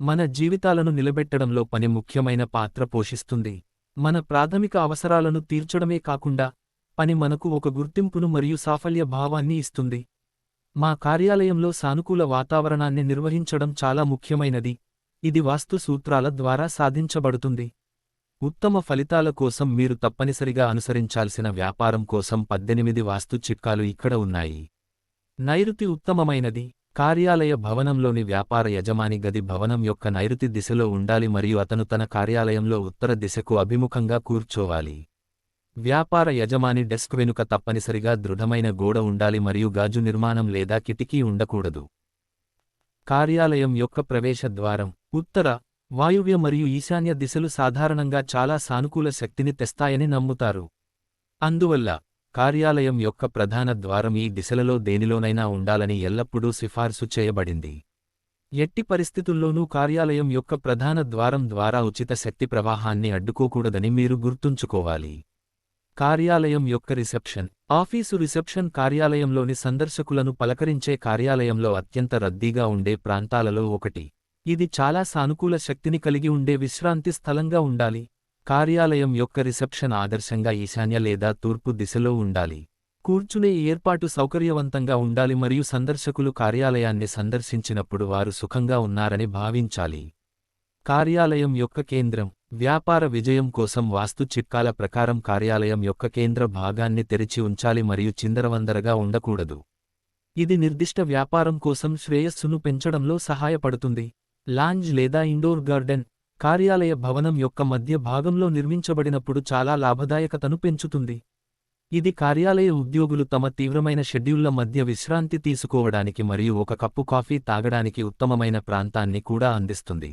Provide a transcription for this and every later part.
మన జీవితాలను నిలబెట్టడంలో పని ముఖ్యమైన పాత్ర పోషిస్తుంది. మన ప్రాథమిక అవసరాలను తీర్చడమే కాకుండా పని మనకు ఒక గుర్తింపును మరియు సాఫల్య భావాన్ని ఇస్తుంది. మా కార్యాలయంలో సానుకూల వాతావరణాన్ని నిర్వహించడం చాలా ముఖ్యమైనది. ఇది వాస్తు సూత్రాల ద్వారా సాధించబడుతుంది. ఉత్తమ ఫలితాల కోసం మీరు తప్పనిసరిగా అనుసరించాల్సిన వ్యాపారం కోసం పద్దెనిమిది వాస్తు చిట్కాలు ఇక్కడ ఉన్నాయి. నైరుతి ఉత్తమమైనది. కార్యాలయ భవనంలోని వ్యాపార యజమాని గది భవనం యొక్క నైరుతి దిశలో ఉండాలి మరియు అతను తన కార్యాలయంలో ఉత్తర దిశకు అభిముఖంగా కూర్చోవాలి. వ్యాపార యజమాని డెస్క్ వెనుక తప్పనిసరిగా దృఢమైన గోడ ఉండాలి మరియు గాజు నిర్మాణం లేదా కిటికీ ఉండకూడదు. కార్యాలయం యొక్క ప్రవేశ ద్వారం ఉత్తర వాయువ్య మరియు ఈశాన్య దిశలు సాధారణంగా చాలా సానుకూల శక్తిని తెస్తాయని నమ్ముతారు. అందువల్ల కార్యాలయం యొక్క ప్రధాన ద్వారం ఈ దిశలలో దేనిలోనైనా ఉండాలని ఎల్లప్పుడూ సిఫార్సు చేయబడింది. ఎట్టి పరిస్థితుల్లోనూ కార్యాలయం యొక్క ప్రధాన ద్వారం ద్వారా ఉచిత శక్తి ప్రవాహాన్ని అడ్డుకోకూడదని మీరు గుర్తుంచుకోవాలి. కార్యాలయం యొక్క రిసెప్షన్. ఆఫీసు రిసెప్షన్ కార్యాలయంలోని సందర్శకులను పలకరించే కార్యాలయంలో అత్యంత రద్దీగా ఉండే ప్రాంతాలలో ఒకటి. ఇది చాలా సానుకూల శక్తిని కలిగి ఉండే విశ్రాంతి స్థలంగా ఉండాలి. కార్యాలయం యొక్క రిసెప్షన్ ఆదర్శంగా ఈశాన్య లేదా తూర్పు దిశలో ఉండాలి. కూర్చునే ఏర్పాటు సౌకర్యవంతంగా ఉండాలి మరియు సందర్శకులు కార్యాలయాన్ని సందర్శించినప్పుడు వారు సుఖంగా ఉన్నారని భావించాలి. కార్యాలయం యొక్క కేంద్రం. వ్యాపార విజయం కోసం వాస్తు చిట్కాల ప్రకారం కార్యాలయం యొక్క కేంద్ర భాగాన్ని తెరిచి ఉంచాలి మరియు చిందరవందరగా ఉండకూడదు. ఇది నిర్దిష్ట వ్యాపారం కోసం శ్రేయస్సును పెంచడంలో సహాయపడుతుంది. లాంజ్ లేదా ఇండోర్ గార్డెన్. కార్యాలయ భవనం యొక్క మధ్య భాగంలో నిర్మించబడినప్పుడు చాలా లాభదాయకతను పెంచుతుంది. ఇది కార్యాలయ ఉద్యోగులు తమ తీవ్రమైన షెడ్యూళ్ళ మధ్య విశ్రాంతి తీసుకోవడానికి మరియు ఒక కప్పు కాఫీ తాగడానికి ఉత్తమమైన ప్రాంతాన్ని కూడా అందిస్తుంది.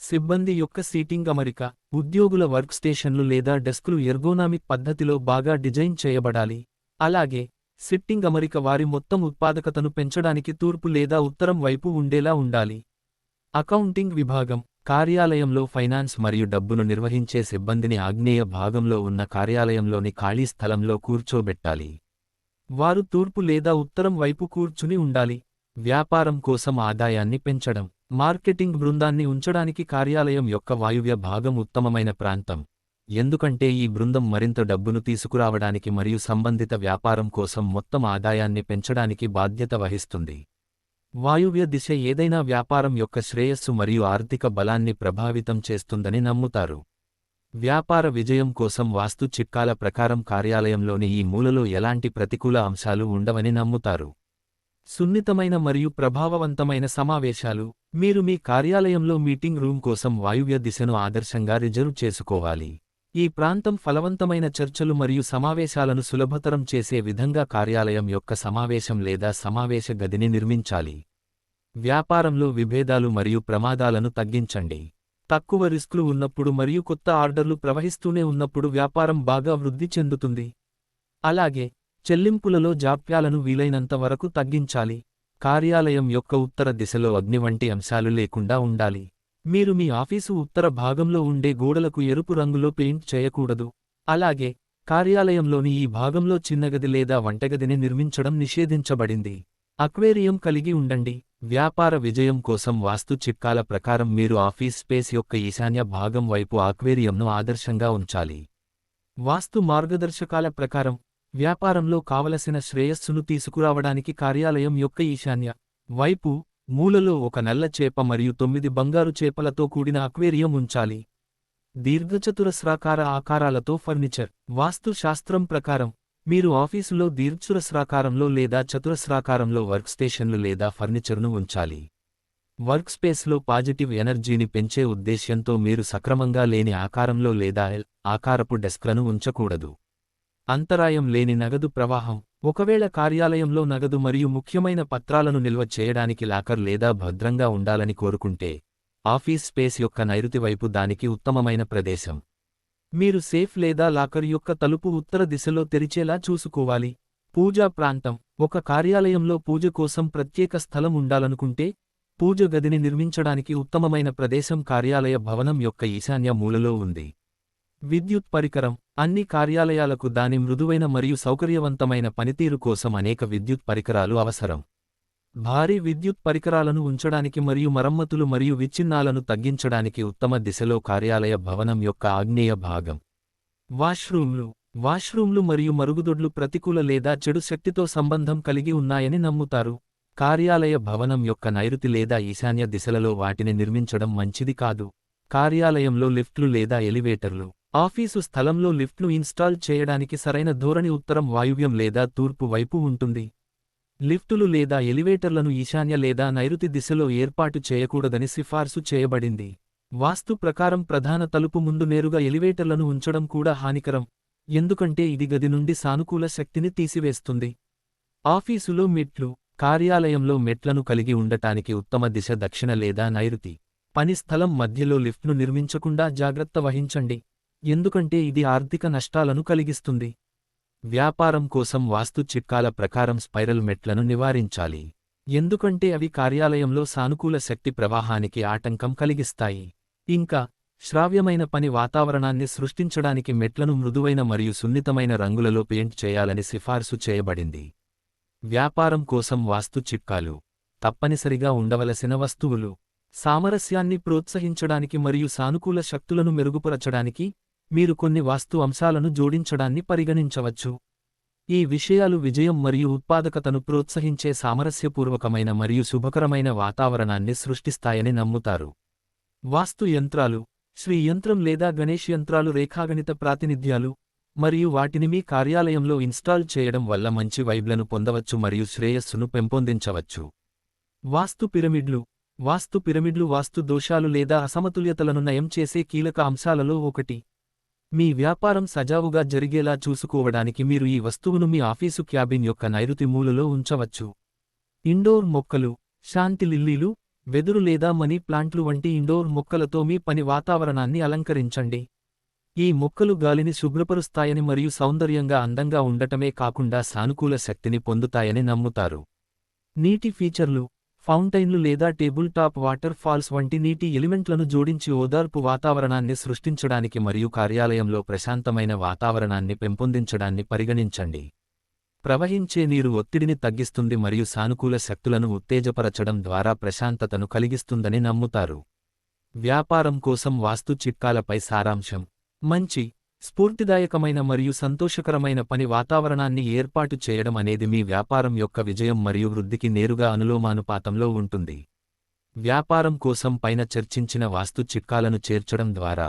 సిబ్బంది యొక్క సీటింగ్ అమరిక ఉద్యోగుల వర్క్ స్టేషన్లు లేదా డెస్కులు ఎర్గోనామిక్ పద్ధతిలో బాగా డిజైన్ చేయబడాలి. అలాగే సిట్టింగ్ అమరిక వారి మొత్తం ఉత్పాదకతను పెంచడానికి తూర్పు లేదా ఉత్తరం వైపు ఉండేలా ఉండాలి. అకౌంటింగ్ విభాగం కార్యాలయంలో ఫైనాన్స్ మరియు డబ్బును నిర్వహించే సిబ్బందిని ఆగ్నేయ భాగంలో ఉన్న కార్యాలయంలోని ఖాళీ స్థలంలో కూర్చోబెట్టాలి. వారు తూర్పు లేదా ఉత్తరం వైపు కూర్చుని ఉండాలి. వ్యాపారం కోసం ఆదాయాన్ని పెంచడం. మార్కెటింగ్ బృందాన్ని ఉంచడానికి కార్యాలయం యొక్క వాయువ్య భాగం ఉత్తమమైన ప్రాంతం. ఎందుకంటే ఈ బృందం మరింత డబ్బును తీసుకురావడానికి మరియు సంబంధిత వ్యాపారం కోసం మొత్తం ఆదాయాన్ని పెంచడానికి బాధ్యత వహిస్తుంది. వాయువ్య దిశ ఏదైనా వ్యాపారం యొక్క శ్రేయస్సు మరియు ఆర్థిక బలాన్ని ప్రభావితం చేస్తుందని నమ్ముతారు. వ్యాపార విజయం కోసం వాస్తు చిక్కాల ప్రకారం కార్యాలయంలోని ఈ మూలలో ఎలాంటి ప్రతికూల అంశాలు ఉండవని నమ్ముతారు. సున్నితమైన మరియు ప్రభావవంతమైన సమావేశాలు మీరు మీ కార్యాలయంలో మీటింగ్ రూమ్ కోసం వాయువ్య దిశను ఆదర్శంగా రిజర్వ్ చేసుకోవాలి. ఈ ప్రాంతం ఫలవంతమైన చర్చలు మరియు సమావేశాలను సులభతరం చేసే విధంగా కార్యాలయం యొక్క సమావేశం లేదా సమావేశ గదిని నిర్మించాలి. వ్యాపారంలో విభేదాలు మరియు ప్రమాదాలను తగ్గించండి. తక్కువ రిస్కులు ఉన్నప్పుడు మరియు కొత్త ఆర్డర్లు ప్రవహిస్తూనే ఉన్నప్పుడు వ్యాపారం బాగా వృద్ధి చెందుతుంది. అలాగే చెల్లింపులలో జాప్యాలను వీలైనంత వరకు తగ్గించాలి. కార్యాలయం యొక్క ఉత్తర దిశలో అగ్ని వంటి అంశాలు లేకుండా ఉండాలి. మీరు మీ ఆఫీసు ఉత్తర భాగంలో ఉండే గోడలకు ఎరుపు రంగులో పెయింట్ చేయకూడదు. అలాగే కార్యాలయంలోని ఈ భాగంలో చిన్నగది లేదా వంటగదిని నిర్మించడం నిషేధించబడింది. అక్వేరియం కలిగి ఉండండి. వ్యాపార విజయం కోసం వాస్తు చిట్కాల ప్రకారం మీరు ఆఫీస్ స్పేస్ యొక్క ఈశాన్య భాగం వైపు ఆక్వేరియంను ఆదర్శంగా ఉంచాలి. వాస్తు మార్గదర్శకాల ప్రకారం వ్యాపారంలో కావలసిన శ్రేయస్సును తీసుకురావడానికి కార్యాలయం యొక్క ఈశాన్య వైపు మూలలో ఒక నల్ల చేప మరియు తొమ్మిది బంగారు చేపలతో కూడిన అక్వేరియం ఉంచాలి. దీర్ఘచతురస్రాకార ఆకారాలతో ఫర్నిచర్. వాస్తుశాస్త్రం ప్రకారం మీరు ఆఫీసులో దీర్ఘచురస్రాకారంలో లేదా చతురస్రాకారంలో వర్క్ స్టేషన్లు లేదా ఫర్నిచర్ను ఉంచాలి. వర్క్ స్పేస్లో పాజిటివ్ ఎనర్జీని పెంచే ఉద్దేశ్యంతో మీరు సక్రమంగా లేని ఆకారంలో లేదా ఎల్ ఆకారపు డెస్క్లను ఉంచకూడదు. అంతరాయం లేని నగదు ప్రవాహం. ఒకవేళ కార్యాలయంలో నగదు మరియు ముఖ్యమైన పత్రాలను నిల్వ చేయడానికి లాకర్ లేదా భద్రంగా ఉండాలని కోరుకుంటే ఆఫీస్ స్పేస్ యొక్క నైరుతి వైపు దానికి ఉత్తమమైన ప్రదేశం. మీరు సేఫ్ లేదా లాకర్ యొక్క తలుపు ఉత్తర దిశలో తెరిచేలా చూసుకోవాలి. పూజా ప్రాంతం. ఒక కార్యాలయంలో పూజ కోసం ప్రత్యేక స్థలం ఉండాలనుకుంటే పూజ గదిని నిర్మించడానికి ఉత్తమమైన ప్రదేశం కార్యాలయ భవనం యొక్క ఈశాన్య మూలలో ఉంది. విద్యుత్ పరికరం అన్ని కార్యాలయాలకు దాని మృదువైన మరియు సౌకర్యవంతమైన పనితీరు కోసం అనేక విద్యుత్ పరికరాలు అవసరం. భారీ విద్యుత్ పరికరాలను ఉంచడానికి మరియు మరమ్మతులు మరియు విచ్ఛిన్నాలను తగ్గించడానికి ఉత్తమ దిశలో కార్యాలయ భవనం యొక్క ఆగ్నేయ భాగం. వాష్రూమ్లు వాష్రూమ్లు మరియు మరుగుదొడ్లు ప్రతికూల లేదా చెడు శక్తితో సంబంధం కలిగి ఉన్నాయని నమ్ముతారు. కార్యాలయ భవనం యొక్క నైరుతి లేదా ఈశాన్య దిశలలో వాటిని నిర్మించడం మంచిది కాదు. కార్యాలయంలో లిఫ్ట్లు లేదా ఎలివేటర్లు ఆఫీసు స్థలంలో లిఫ్ట్లు ఇన్స్టాల్ చేయడానికి సరైన ధోరణి ఉత్తరం వాయువ్యం లేదా తూర్పు వైపు ఉంటుంది. లిఫ్టులు లేదా ఎలివేటర్లను ఈశాన్య లేదా నైరుతి దిశలో ఏర్పాటు చేయకూడదని సిఫార్సు చేయబడింది. వాస్తు ప్రకారం ప్రధాన తలుపు ముందు నేరుగా ఎలివేటర్లను ఉంచడం కూడా హానికరం. ఎందుకంటే ఇది గది నుండి సానుకూల శక్తిని తీసివేస్తుంది. ఆఫీసులో మెట్లు కార్యాలయంలో మెట్లను కలిగి ఉండటానికి ఉత్తమ దిశ దక్షిణ లేదా నైరుతి. పని స్థలం మధ్యలో లిఫ్ట్ను నిర్మించకుండా జాగ్రత్త వహించండి. ఎందుకంటే ఇది ఆర్థిక నష్టాలను కలిగిస్తుంది. వ్యాపారం కోసం వాస్తు చిట్కాల ప్రకారం స్పైరల్ మెట్లను నివారించాలి. ఎందుకంటే అవి కార్యాలయంలో సానుకూల శక్తి ప్రవాహానికి ఆటంకం కలిగిస్తాయి. ఇంకా శ్రావ్యమైన పని వాతావరణాన్ని సృష్టించడానికి మెట్లను మృదువైన మరియు సున్నితమైన రంగులలో పెయింట్ చేయాలని సిఫార్సు చేయబడింది. వ్యాపారం కోసం వాస్తు చిట్కాలు తప్పనిసరిగా ఉండవలసిన వస్తువులు సామరస్యాన్ని ప్రోత్సహించడానికి మరియు సానుకూల శక్తులను మెరుగుపరచడానికి మీరు కొన్ని వాస్తు అంశాలను జోడించడాన్ని పరిగణించవచ్చు. ఈ విషయాలు విజయం మరియు ఉత్పాదకతను ప్రోత్సహించే సామరస్యపూర్వకమైన మరియు శుభకరమైన వాతావరణాన్ని సృష్టిస్తాయని నమ్ముతారు. వాస్తు యంత్రాలు శ్రీ యంత్రం లేదా గణేష్ యంత్రాలు రేఖాగణిత ప్రాతినిధ్యాలు మరియు వాటిని మీ కార్యాలయంలో ఇన్స్టాల్ చేయడం వల్ల మంచి వైబ్లను పొందవచ్చు మరియు శ్రేయస్సును పెంపొందించవచ్చు. వాస్తు పిరమిడ్లు వాస్తు పిరమిడ్లు వాస్తు దోషాలు లేదా అసమతుల్యతలను నయం చేసే కీలక అంశాలలో ఒకటి. మీ వ్యాపారం సజావుగా జరిగేలా చూసుకోవడానికి మీరు ఈ వస్తువును మీ ఆఫీసు క్యాబిన్ యొక్క నైరుతి మూలలో ఉంచవచ్చు. ఇండోర్ మొక్కలు శాంతి లిల్లీలు వెదురు లేదా మనీ ప్లాంట్లు వంటి ఇండోర్ మొక్కలతో మీ పని వాతావరణాన్ని అలంకరించండి. ఈ మొక్కలు గాలిని శుభ్రపరుస్తాయని మరియు సౌందర్యంగా అందంగా ఉండటమే కాకుండా సానుకూల శక్తిని పొందుతాయని నమ్ముతారు. నీటి ఫీచర్లు ఫౌంటైన్లు లేదా టేబుల్ టాప్ వాటర్ ఫాల్స్ వంటి నీటి ఎలిమెంట్లను జోడించి ఓదార్పు వాతావరణాన్ని సృష్టించడానికి మరియు కార్యాలయంలో ప్రశాంతమైన వాతావరణాన్ని పెంపొందించడాన్ని పరిగణించండి. ప్రవహించే నీరు ఒత్తిడిని తగ్గిస్తుంది మరియు సానుకూల శక్తులను ఉత్తేజపరచడం ద్వారా ప్రశాంతతను కలిగిస్తుందని నమ్ముతారు. వ్యాపారం కోసం వాస్తు చిట్కాలపై సారాంశం. మంచి స్ఫూర్తిదాయకమైన మరియు సంతోషకరమైన పని వాతావరణాన్ని ఏర్పాటు చేయడం అనేది మీ వ్యాపారం యొక్క విజయం మరియు వృద్ధికి నేరుగా అనులోమానుపాతంలో ఉంటుంది. వ్యాపారం కోసం పైన చర్చించిన వాస్తు చిట్కాలను చేర్చడం ద్వారా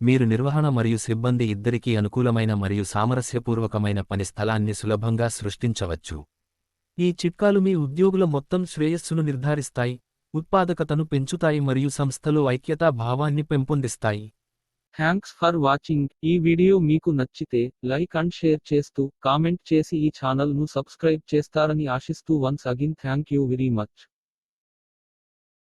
మీరు నిర్వహణ మరియు సిబ్బంది ఇద్దరికీ అనుకూలమైన మరియు సామరస్యపూర్వకమైన పని స్థలాన్ని సులభంగా సృష్టించవచ్చు. ఈ చిట్కాలు మీ ఉద్యోగుల మొత్తం శ్రేయస్సును నిర్ధారిస్తాయి ఉత్పాదకతను పెంచుతాయి మరియు సంస్థలో ఐక్యతా భావాన్ని పెంపొందిస్తాయి. థ్యాంక్స్ ఫర్ వాచింగ్ ఈ వీడియో మీకు నచ్చితే లైక్ అండ్ షేర్ చేస్తూ కామెంట్ చేసి ఈ ఛానల్ను సబ్స్క్రైబ్ చేస్తారని ఆశిస్తూ once again thank you very much